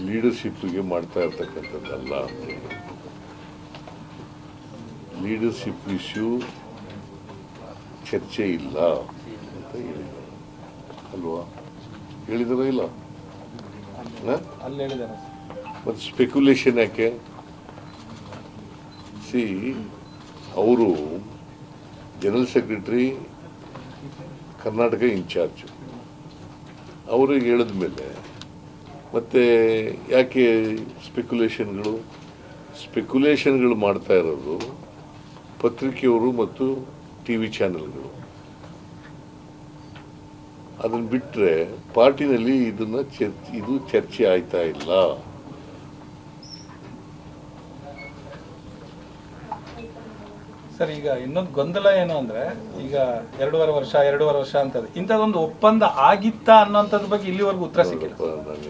ಲೀಡರ್ಶಿಪ್ಗೆ ಮಾಡ್ತಾ ಇರ್ತಕ್ಕಂಥದ್ದಲ್ಲ ಅಂತ ಹೇಳಿ. ಲೀಡರ್ಶಿಪ್ ಇಶ್ಯೂ ಚರ್ಚೆ ಇಲ್ಲ ಅಂತ ಹೇಳಿದ್ದಾರೆ ಅಲ್ವಾ? ಹೇಳಿದಾರ ಇಲ್ಲ? ಮತ್ತು ಸ್ಪೆಕ್ಯುಲೇಷನ್ ಯಾಕೆ? ಸಿ ಅವರು ಜನರಲ್ ಸೆಕ್ರೆಟರಿ ಕರ್ನಾಟಕ ಇನ್ಚಾರ್ಜ್ ಅವ್ರಿಗೆ ಹೇಳಿದ ಮೇಲೆ ಮತ್ತೆ ಯಾಕೆ ಸ್ಪೆಕ್ಯುಲೇಷನ್ಗಳು ಸ್ಪೆಕ್ಯುಲೇಷನ್ಗಳು ಮಾಡ್ತಾ ಇರೋದು ಪತ್ರಿಕೆಯವರು ಮತ್ತು ಟಿ ವಿ ಚಾನೆಲ್ಗಳು ಅದನ್ನು ಬಿಟ್ಟರೆ ಪಾರ್ಟಿನಲ್ಲಿ ಇದನ್ನು ಚರ್ಚ್, ಇದು ಚರ್ಚೆ ಆಯ್ತಾ ಇಲ್ಲ? ಸರ್ ಈಗ ಇನ್ನೊಂದು ಗೊಂದಲ ಏನು ಅಂದ್ರೆ, ಈಗ ಎರಡೂವರೆ ವರ್ಷ ಎರಡೂವರೆ ವರ್ಷ ಅಂತದ್ದು. ಇಂಥದ್ದೊಂದು ಒಪ್ಪಂದ ಆಗಿತ್ತಾ ಅನ್ನೋಂಥದ್ರ ಬಗ್ಗೆ ಇಲ್ಲಿವರೆಗೂ ಉತ್ತರ ಸಿಕ್ಕಿಲ್ಲ. ನಾನು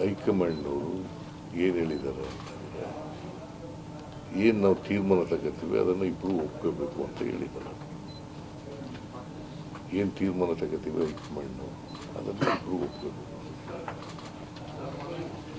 ಹೈಕಮಾಂಡ್ ಅವರು ಏನು ಹೇಳಿದ್ದಾರೆ ಏನು ನಾವು ತೀರ್ಮಾನ ತಗೋತೀವಿ ಅದನ್ನು ಇಬ್ಬರು ಒಪ್ಕೋಬೇಕು ಅಂತ ಹೇಳಿದ್ದಾರೆ ಏನು ತೀರ್ಮಾನ ತಗೋತೀವಿ ಹೈಕಮಾಂಡ್ ಅದನ್ನು ಇಬ್ಬರು ಒಪ್ಕೋಬೇಕು.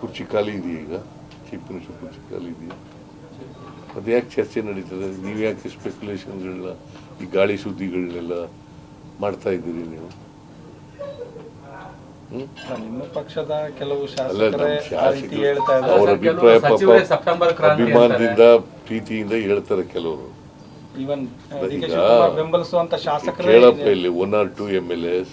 ಕುರ್ಚಿ ಖಾಲಿ ಇದೆಯಾ ಈಗ? ಚೀಫ್ ಮಿನಿಸ್ಟರ್ ಕುರ್ಚಿ ಖಾಲಿ ಇದೆಯಾ ಅದು ಯಾಕೆ ಚರ್ಚೆ ನಡೀತದೆ? ನೀವು ಯಾಕೆ ಸ್ಪೆಕ್ಯುಲೇಷನ್ಗಳನ್ನ ಈ ಗಾಳಿ ಸುದ್ದಿಗಳನ್ನೆಲ್ಲ ಮಾಡ್ತಾ ಇದ್ದೀರಿ ನೀವು? ಪಕ್ಷದ ಕೆಲವು ಅಲ್ಲ ಶಾಸಕರೇ ನಮ್ಮ ಆ ರೀತಿ ಹೇಳ್ತಾ ಇದ್ದಾರೆ. ಅವರ ಅಭಿಪ್ರಾಯ ಪಾಪ ಸೆಪ್ಟೆಂಬರ್ ಕ್ರಾಂತಿ ಅಭಿಮಾನದಿಂದ ಪ್ರೀತಿಯಿಂದ ಹೇಳ್ತಾರೆ ಕೆಲವರು. ಕೇಳಪ್ಪ ಇಲ್ಲಿ one or two M L S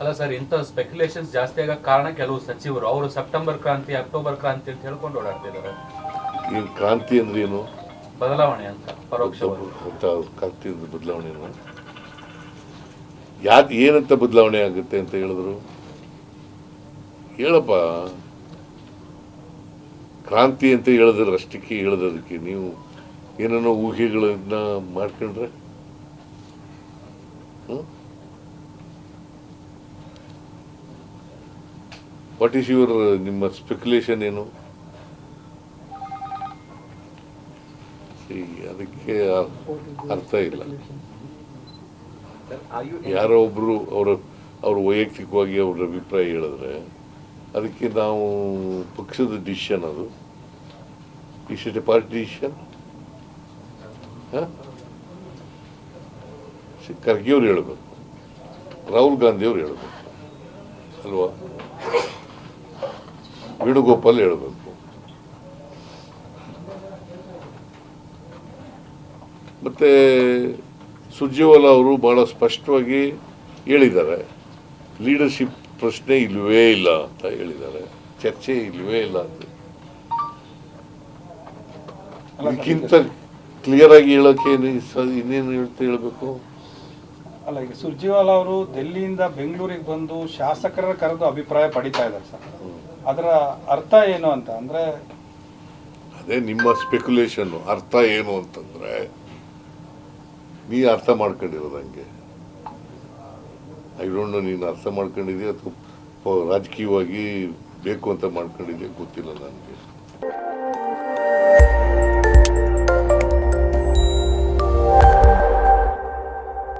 ಅಲ್ಲ ಸರ್ ಇಂಥ ಸ್ಪೆಕ್ಯುಲೇಷನ್ಸ್ ಜಾಸ್ತಿ ಆಗೋ ಕಾರಣ ಕೆಲವು ಸಚಿವರು. ಅವರು ಸೆಪ್ಟೆಂಬರ್ ಕ್ರಾಂತಿ ಅಕ್ಟೋಬರ್ ಕ್ರಾಂತಿ ಅಂತ ಹೇಳ್ಕೊಂಡು ಓಡಾಡ್ತಿದ್ದಾರೆ ಏನು ಕ್ರಾಂತಿ ಅಂದ್ರೆ ಏನು? ಬದಲಾವಣೆ ಅಂತ ಪರೋಕ್ಷ ಕ್ರಾಂತಿ ಅಂದ್ರೆ ಬದಲಾವಣೆ ಯಾಕೆ ಏನಂತ ಬದಲಾವಣೆ ಆಗುತ್ತೆ ಅಂತ ಹೇಳಿದ್ರು? ಹೇಳಪ್ಪ. ಕ್ರಾಂತಿ ಅಂತ ಹೇಳಿದ್ರೆ ಅಷ್ಟಕ್ಕೆ ಹೇಳದಕ್ಕೆ ನೀವು ಏನೇನೋ ಊಹೆಗಳನ್ನ ಮಾಡ್ಕೊಂಡ್ರೆ? ವಾಟ್ ಈಸ್ ಯುವರ್ ನಿಮ್ಮ ಸ್ಪೆಕ್ಯುಲೇಷನ್ ಏನು? ಅದಕ್ಕೆ ಅರ್ಥ ಇಲ್ಲ. ಯಾರೋ ಒಬ್ರು ಅವರ, ಅವರು ವೈಯಕ್ತಿಕವಾಗಿ ಅವ್ರ ಅಭಿಪ್ರಾಯ ಹೇಳಿದ್ರೆ, ಅದಕ್ಕೆ ನಾವು ಪಕ್ಷದ ಡಿಸಿಷನ್ ಅದು. Is it a party decision Kharge ಅವ್ರು ಹೇಳಬೇಕು. ರಾಹುಲ್ ಗಾಂಧಿಯವ್ರು ಹೇಳಬೇಕು. ಅಲ್ವಾ? ವೇಣುಗೋಪಾಲ್ ಹೇಳಬೇಕು. ಮತ್ತೆ ಸುರ್ಜೇವಾಲಾ ಅವರು ಬಹಳ ಸ್ಪಷ್ಟವಾಗಿ ಹೇಳಿದ್ದಾರೆ ಲೀಡರ್ಶಿಪ್ ಪ್ರಶ್ನೆ ಇಲ್ಲವೇ ಇಲ್ಲ ಅಂತ ಹೇಳಿದ್ದಾರೆ ಚರ್ಚೆ ಇಲ್ಲವೇ ಇಲ್ಲ ಅಂತ. ಇದಕ್ಕಿಂತ ಕ್ಲಿಯರ್ ಆಗಿ ಹೇಳೋಕೆ ಇನ್ನೇನು ಹೇಳ್ತಾ ಹೇಳಬೇಕು? ಅಲ್ಲ ಈಗ ಸುರ್ಜೇವಾಲ ಅವರು ದೆಲ್ಲಿಯಿಂದ ಬೆಂಗಳೂರಿಗೆ ಬಂದು ಶಾಸಕರ ಕರೆದು ಅಭಿಪ್ರಾಯ ಪಡಿತಾ ಇದ್ದಾರೆ ಸರ್. ಅದರ ಅರ್ಥ ಏನು ಅಂತ ಅಂದ್ರೆ ಅದೇ ನಿಮ್ಮ ಸ್ಪೆಕ್ಯುಲೇಷನ್ ಅರ್ಥ ಏನು ಅಂತಂದ್ರೆ ನೀ ಅರ್ಥ ಮಾಡ್ಕೊಂಡಿರೋದಂಗೆ ಐ ಡೋಂಟ್ ನೋ ನೀನು ಅರ್ಥ ಮಾಡ್ಕೊಂಡಿದ್ಯಾ ಅಥವಾ ರಾಜಕೀಯವಾಗಿ ಬೇಕು ಅಂತ ಮಾಡ್ಕೊಂಡಿದ್ಯಾ ಗೊತ್ತಿಲ್ಲ ನನಗೆ.